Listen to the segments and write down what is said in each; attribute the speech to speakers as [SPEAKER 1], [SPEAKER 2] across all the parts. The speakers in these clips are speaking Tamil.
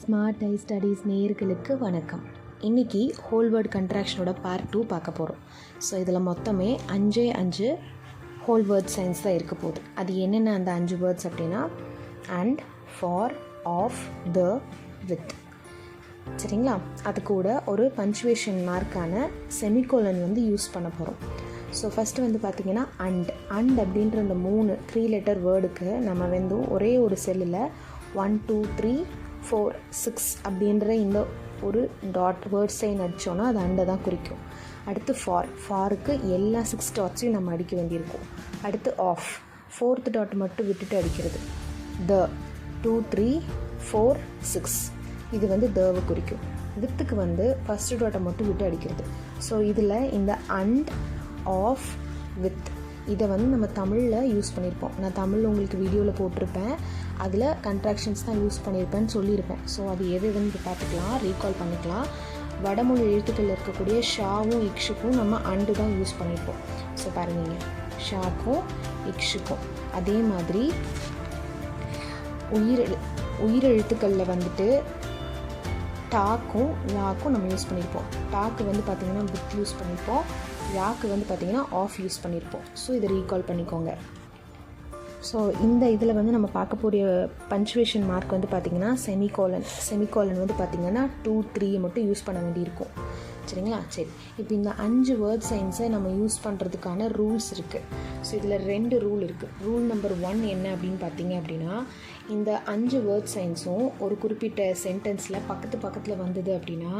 [SPEAKER 1] ஸ்மார்ட் ஐ ஸ்டடீஸ் நேயர்களுக்கு வணக்கம். இன்றைக்கி ஹோல் வேர்ட் கன்ட்ராக்ஷனோட பார்ட் டூ பார்க்க போகிறோம் ஸோ இதில் மொத்தமே அஞ்சே அஞ்சு ஹோல் வேர்ட் சயின்ஸ் தான் இருக்க போகுது. அது என்னென்ன அந்த அஞ்சு வேர்ட்ஸ் அப்படின்னா and for of the with சரிங்களா? அது கூட ஒரு பஞ்சுவேஷன் மார்க்கான செமிகோலன் வந்து யூஸ் பண்ண போகிறோம் ஸோ ஃபஸ்ட்டு வந்து பார்த்திங்கன்னா அண்ட் அண்ட் அப்படின்ற அந்த மூணு த்ரீ லெட்டர் வேர்டுக்கு நம்ம வந்து ஒரே ஒரு செல்லில் one two three four six அப்படின்ற இந்த ஒரு டாட் வேர்ட் சைன் அடித்தோன்னா அது அண்டை தான் குறிக்கும். அடுத்து ஃபார் ஃபாருக்கு எல்லா சிக்ஸ் டாட்ஸையும் நம்ம அடிக்க வேண்டியிருக்கும். அடுத்து ஆஃப் ஃபோர்த்து டாட் மட்டும் விட்டுட்டு அடிக்கிறது. The two three four six இது வந்து தேவை குறிக்கும். வித்துக்கு வந்து ஃபஸ்ட்டு டாட்டை மட்டும் விட்டு அடிக்கிறது. ஸோ இதில் இந்த அண்ட் ஆஃப் வித் இதை வந்து நம்ம தமிழில் யூஸ் பண்ணியிருப்போம் நான் தமிழ் உங்களுக்கு வீடியோவில் போட்டிருப்பேன். அதில் கன்ட்ராக்ஷன்ஸ் தான் யூஸ் பண்ணியிருப்பேன்னு சொல்லியிருப்பேன். ஸோ அது எது எதுன்னு பார்த்துக்கலாம். ரீகால் பண்ணிக்கலாம். வடமொழி எழுத்துக்களில் இருக்கக்கூடிய ஷாவும் இக்ஷுக்கும் நம்ம அண்டு தான் யூஸ் பண்ணியிருப்போம் ஸோ பாருங்க ஷாக்கும் இக்ஷுக்கும். அதே மாதிரி உயிரெழு உயிரெழுத்துக்களில் வந்துட்டு டாக்கும் லாக்கும் நம்ம யூஸ் பண்ணியிருப்போம் டாக்கு வந்து பார்த்திங்கன்னா புத் யூஸ் பண்ணியிருப்போம் யாக்கு வந்து பார்த்திங்கன்னா ஆஃப் யூஸ் பண்ணியிருப்போம். ஸோ இதை ரீகால் பண்ணிக்கோங்க. ஸோ இந்த இதில் வந்து நம்ம பார்க்கக்கூடிய பஞ்சுவேஷன் மார்க் வந்து பார்த்திங்கன்னா செமிகோலன் செமிகோலன் வந்து பார்த்திங்கன்னா டூ த்ரீ மட்டும் யூஸ் பண்ண வேண்டியிருக்கும். சரிங்களா? சரி. இப்போ இந்த அஞ்சு வேர்ட் சயின்ஸை நம்ம யூஸ் பண்ணுறதுக்கான ரூல்ஸ் இருக்குது ஸோ இதில் ரெண்டு ரூல் இருக்குது ரூல் நம்பர் ஒன் என்ன அப்படின்னு பார்த்தீங்க அப்படின்னா இந்த அஞ்சு வேர்ட் சயின்ஸும் ஒரு குறிப்பிட்ட சென்டென்ஸில் பக்கத்து பக்கத்தில் வந்தது அப்படின்னா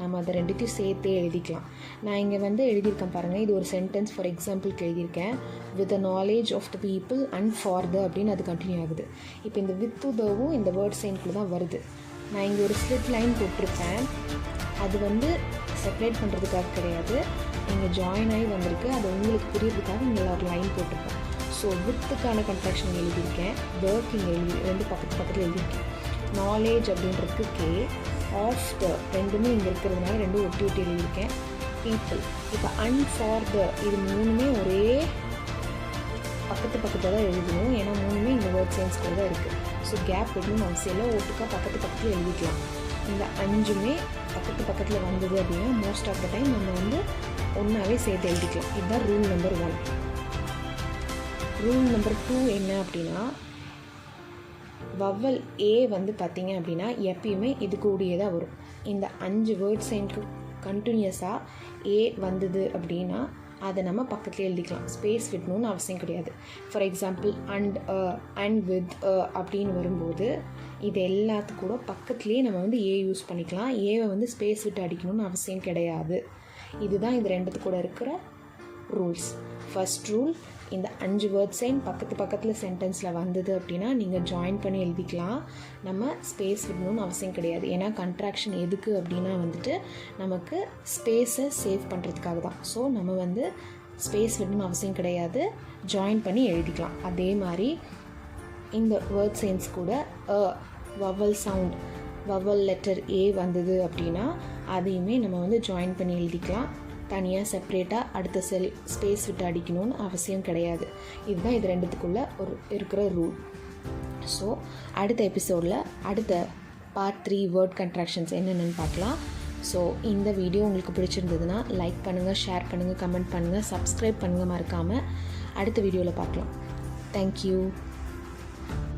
[SPEAKER 1] நம்ம அதை ரெண்டுத்தையும் சேர்த்தே எழுதிக்கலாம். நான் இங்கே வந்து எழுதியிருக்கேன் பாருங்கள் இது ஒரு சென்டென்ஸ் ஃபார் எக்ஸாம்பிளுக்கு எழுதியிருக்கேன். With the knowledge of the people and for the அப்படின்னு அது கண்டினியூ ஆகுது. இப்போ இந்த வித் தவும் இந்த வேர்ட் சைன்குள்ளே தான் வருது. நான் இங்கே ஒரு ஸ்லிட் லைன் போட்டிருப்பேன். அது வந்து செப்பரேட் பண்ணுறதுக்காக கிடையாது. இங்கே ஜாயின் ஆகி வந்திருக்கு. அது உங்களுக்கு புரியறதுக்காக இங்கே ஒரு லைன் போட்டிருப்பேன். ஸோ வித்துக்கான கன்ஸ்ட்ரக்ஷன் எழுதியிருக்கேன். ஒர்க் இங்கே எழுதி ரெண்டு பக்கத்து பக்கத்தில் எழுதியிருக்கேன். நாலேஜ் அப்படின்றதுக்கு கே ஆஃப் த ரெண்டுமே இங்கே இருக்கிறதுனால ரெண்டும் ஒட்டி ஒட்டி எழுதியிருக்கேன். பீப்புள் இப்போ அன் ஃபார் த இது மூணுமே ஒரே பக்கத்து பக்கத்தில் தான் எழுதணும். ஏன்னா மூணுமே இந்த வேர்ட் சயின்ஸ் கூட தான் இருக்குது ஸோ கேப் விடணும்னு அவசியம் இல்லை ஒட்டுக்கா பக்கத்து பக்கத்தில் எழுதிக்கலாம் இந்த அஞ்சுமே பக்கத்து பக்கத்தில் வந்தது அப்படின்னா மோஸ்ட் ஆஃப் த டைம் நம்ம வந்து ஒன்றாவே சேர்த்து எழுதிக்கலாம். இதுதான் rule number one rule number two என்ன அப்படின்னா வவ்வல் ஏ வந்து பார்த்தீங்க அப்படின்னா எப்பயுமே இது கூடியே தான் வரும். இந்த அஞ்சு வேர்ட் சைனுக்கு கண்டினியூஸாக ஏ வந்தது அப்படின்னா அதை நம்ம பக்கத்துலேயே எழுதிக்கலாம். ஸ்பேஸ் விடணும்னு அவசியம் கிடையாது. For example and and with அப்படின்னு வரும்போது இது எல்லாத்துக்கூட பக்கத்துலேயே நம்ம வந்து ஏ யூஸ் பண்ணிக்கலாம். ஏவை வந்து ஸ்பேஸ் விட்டு அடிக்கணும்னு அவசியம் கிடையாது. இதுதான் இது ரெண்டுத்து கூட இருக்கிற ரூல்ஸ் ஃபஸ்ட் ரூல் இந்த அஞ்சு வேர்ட் சைன் பக்கத்து பக்கத்தில் சென்டென்ஸில் வந்தது அப்படின்னா நீங்கள் ஜாயின் பண்ணி எழுதிக்கலாம். நம்ம ஸ்பேஸ் விடணும்னு அவசியம் கிடையாது. ஏன்னா கன்ட்ராக்ஷன் எதுக்கு அப்படின்னா வந்துட்டு நமக்கு ஸ்பேஸை சேவ் பண்ணுறதுக்காக தான். ஸோ நம்ம வந்து ஸ்பேஸ் விடணும்னு அவசியம் கிடையாது. ஜாயின் பண்ணி எழுதிக்கலாம். அதே மாதிரி இந்த வேர்ட் சைன்ஸ் கூட a vowel sound vowel letter A வந்தது அப்படின்னா அதையுமே நம்ம வந்து ஜாயின் பண்ணி எழுதிக்கலாம். தனியாக செப்ரேட்டாக அடுத்த செல் ஸ்பேஸ் விட்டு அடிக்கணும்னு அவசியம் கிடையாது. இதுதான் இது ரெண்டுத்துக்குள்ளே ஒரு இருக்கிற ரூல் ஸோ அடுத்த எபிசோடில் அடுத்த பார்ட் த்ரீ வேர்ட் கன்ட்ராக்ஷன்ஸ் என்னென்னு பார்க்கலாம். ஸோ இந்த வீடியோ உங்களுக்கு பிடிச்சிருந்ததுன்னா லைக் பண்ணுங்கள் ஷேர் பண்ணுங்கள் கமெண்ட் பண்ணுங்கள் சப்ஸ்கிரைப் பண்ணுங்கள் மறக்காமல் அடுத்த வீடியோவில் பார்க்கலாம். தேங்க்யூ